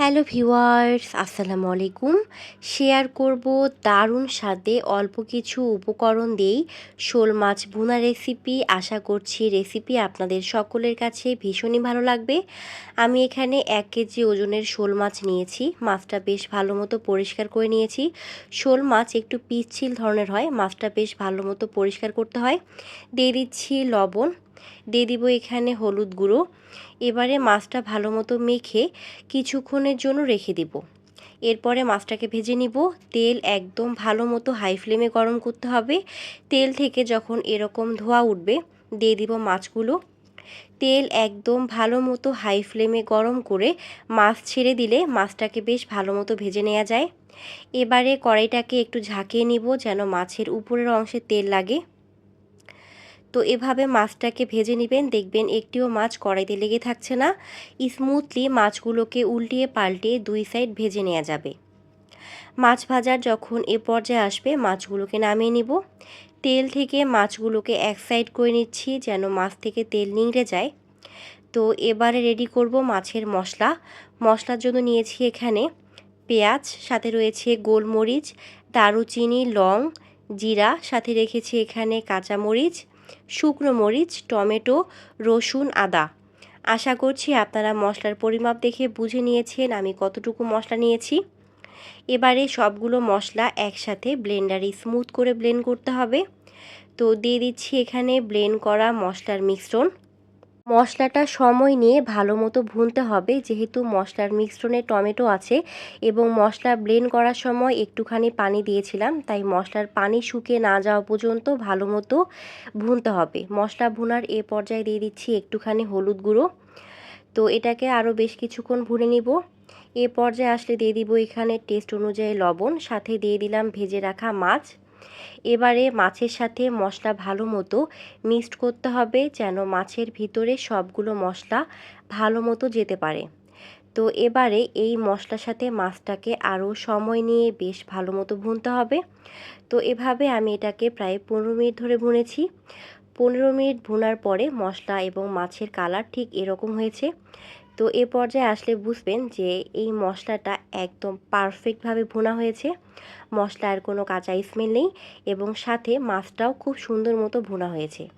Hello viewers, আসসালামু আলাইকুম। Share করব দারুণ স্বাদে অল্প কিছু উপকরণ দিয়েই শোল মাছ ভুনা রেসিপি। আশা করছি রেসিপি আপনাদের সকলের কাছে ভীষণই ভালো লাগবে। আমি এখানে এক কেজি ওজনের শোল মাছ নিয়েছি। মাছটা বেশ ভালো মতো পরিষ্কার করে নিয়েছি। শোল মাছ একটু পিচ্ছিল ধরনের হয়, মাছটা বেশ ভালো মতো পরিষ্কার করতে হয়। দিয়ে দিচ্ছি লবণ। দিয়ে দিব এখানে হলুদ গুঁড়ো। এবারে মাছটা ভালো মতো মেখে কিছুক্ষণের জন্য রেখে দিব। এরপরে মাছটাকে ভেজে নিব। তেল একদম ভালো মতো হাই ফ্লেমে গরম করতে হবে। তেল থেকে যখন এরকম ধোয়া উঠবে, দিয়ে দিব মাছগুলো। তেল একদম ভালো মতো হাই ফ্লেমে গরম করে মাছ ছেড়ে দিলে মাছটাকে বেশ ভালো মতো ভেজে নেওয়া যায়। এবারে কড়াইটাকে একটু ঝাঁকিয়ে নিব যেন মাছের উপরের অংশে তেল লাগে। তো এভাবে মাছটাকে ভেজে নেবেন, দেখবেন একটিও মাছ কড়াইতে লেগে থাকছে না। স্মুথলি মাছগুলোকে উল্টিয়ে পাল্টিয়ে দুই সাইড ভেজে নেওয়া যাবে। মাছ ভাজার যখন এ পর্যায়ে আসবে, মাছগুলোকে নামিয়ে নিব। তেল থেকে মাছগুলোকে এক সাইড করে নিচ্ছি যেন মাছ থেকে তেল নিংড়ে যায়। তো এবারে রেডি করব মাছের মশলা। মশলার জন্য নিয়েছি এখানে পেঁয়াজ, সাথে রয়েছে গোলমরিচ, দারুচিনি, লং, জিরা, সাথে রেখেছি এখানে কাঁচামরিচ শুকনো মরিচ, টমেটো, রসুন, আদা। আশা করছি আপনারা মশলার পরিমাপ দেখে বুঝে নিয়েছেন আমি কতটুকু মশলা নিয়েছি। এবারে সবগুলো মশলা একসাথে ব্লেন্ডারে স্মুথ করে ব্লেন্ড করতে হবে। তো দিয়ে দিচ্ছি এখানে ব্লেন্ড করা মশলার মিশ্রণ। মশলাটা সময় নিয়ে ভালো মতো ভুনতে হবে। যেহেতু মশলার মিশ্রণে টমেটো আছে এবং মশলা ব্লেন্ড করার সময় একটুখানি পানি দিয়েছিলাম, তাই মশলার পানি শুকিয়ে না যাওয়া পর্যন্ত ভালো মতো ভুনতে হবে। মশলা ভুনার এ পর্যায়ে দিয়ে দিচ্ছি একটুখানি হলুদ গুঁড়ো। তো এটাকে আরও বেশ কিছুক্ষণ ভুনে নিব। এ পর্যায়ে আসলে দিয়ে দিব এখানে টেস্ট অনুযায়ী লবণ, সাথে দিয়ে দিলাম ভেজে রাখা মাছ। এবারে মাছের সাথে মশলা ভালো মতো মিক্সড করতে হবে যেন মাছের ভিতরে সবগুলো মশলা ভালো মতো যেতে পারে। তো এবারে এই মশলার সাথে মাছটাকে আরও সময় নিয়ে বেশ ভালো মতো ভুনতে হবে। তো এভাবে আমি এটাকে প্রায় পনেরো মিনিট ধরে ভুনেছি। পনেরো মিনিট ভুনার পরে মশলা এবং মাছের কালার ঠিক এরকম হয়েছে। তো এ পর্যায়ে আসলে বুঝবেন যে এই মশলাটা একদম পারফেক্টভাবে ভোনা হয়েছে। মশলার কোনো কাঁচা স্মেল নেই এবং সাথে মাছটাও খুব সুন্দর মতো ভোনা হয়েছে।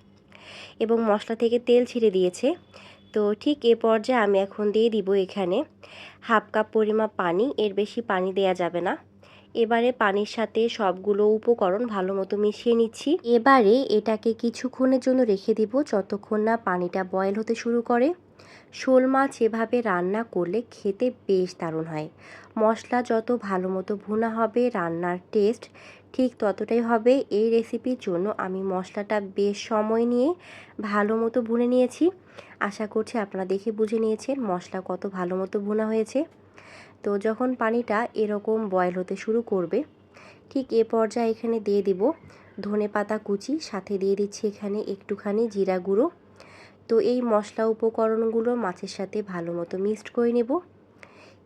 এবং মশলা থেকে তেল ছিঁড়ে দিয়েছে। তো ঠিক এ পর্যায়ে আমি এখন দিয়ে দিব এখানে হাফ কাপ পরিমাপ পানি। এর বেশি পানি দেয়া যাবে না। এবারে পানির সাথে সবগুলো উপকরণ ভালো মতো মিশিয়ে নিচ্ছি। এবারে এটাকে কিছুক্ষণের জন্য রেখে দিব যতক্ষণ না পানিটা বয়েল হতে শুরু করে। শোল মাছ এভাবে রান্না করলে খেতে বেশ দারুণ হয়। মশলা যত ভালো মতো ভুনা হবে, রান্নার টেস্ট ঠিক ততটাই হবে। এই রেসিপির জন্য আমি মশলাটা বেশ সময় নিয়ে ভালো মতো ভুনে নিয়েছি। আশা করছি আপনারা দেখে বুঝে নিয়েছেন মশলা কত ভালো মতো ভুনা হয়েছে। তো যখন পানিটা এরকম বয়েল হতে শুরু করবে, ঠিক এ পর্যায়ে এখানে দিয়ে দিব ধনে পাতা কুচি, সাথে দিয়ে দিচ্ছি এখানে একটুখানি জিরা গুঁড়ো। তো এই মশলা উপকরণগুলো মাছের সাথে ভালো মতো মিক্সড করে নেব।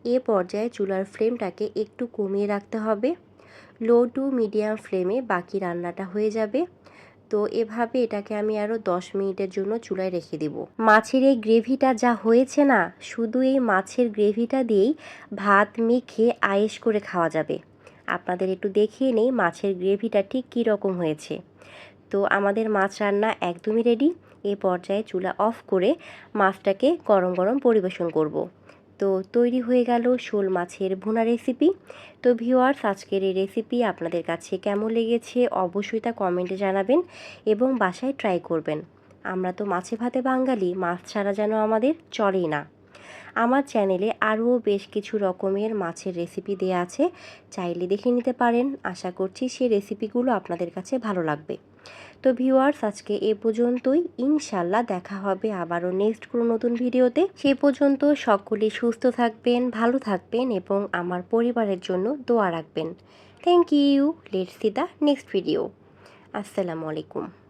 এ পর্যায়ে চুলার ফ্লেমটাকে একটু কমিয়ে রাখতে হবে। লো টু মিডিয়াম ফ্লেমে বাকি রান্নাটা হয়ে যাবে। তো এভাবে এটাকে আমি আরও দশ মিনিটের জন্য চুলায় রেখে দেব। মাছের এই গ্রেভিটা যা হয়েছে না, শুধু এই মাছের গ্রেভিটা দিয়েই ভাত মেখে আয়েস করে খাওয়া যাবে। আপনাদের একটু দেখিয়ে নেই মাছের গ্রেভিটা ঠিক কী রকম হয়েছে। তো আমাদের মাছ রান্না একদমই রেডি এ পর্যায়ে চুলা অফ করে মাছটাকে গরম গরম পরিবেশন করব। তো তৈরি হয়ে গেল শোল মাছের ভুনা রেসিপি তো ভিওয়ার্স আজকের এই রেসিপি আপনাদের কাছে কেমন লেগেছে অবশ্যই তা কমেন্টে জানাবেন এবং বাসায় ট্রাই করবেন। আমরা তো মাছে ভাতে বাঙালি, মাছ ছাড়া যেন আমাদের চলেই না। আমার চ্যানেলে আরও বেশ কিছু রকমের মাছের রেসিপি দেওয়া আছে, চাইলে দেখে নিতে পারেন। আশা করছি সেই রেসিপিগুলো আপনাদের কাছে ভালো লাগবে। তো ভিউয়ার্স, আজকে এ পর্যন্তই। ইনশাল্লাহ দেখা হবে আবারও নেক্সট কোনো নতুন ভিডিওতে। সে পর্যন্ত সকলে সুস্থ থাকবেন, ভালো থাকবেন এবং আমার পরিবারের জন্য দোয়া রাখবেন। Thank you let's see the next video আসসালামু আলাইকুম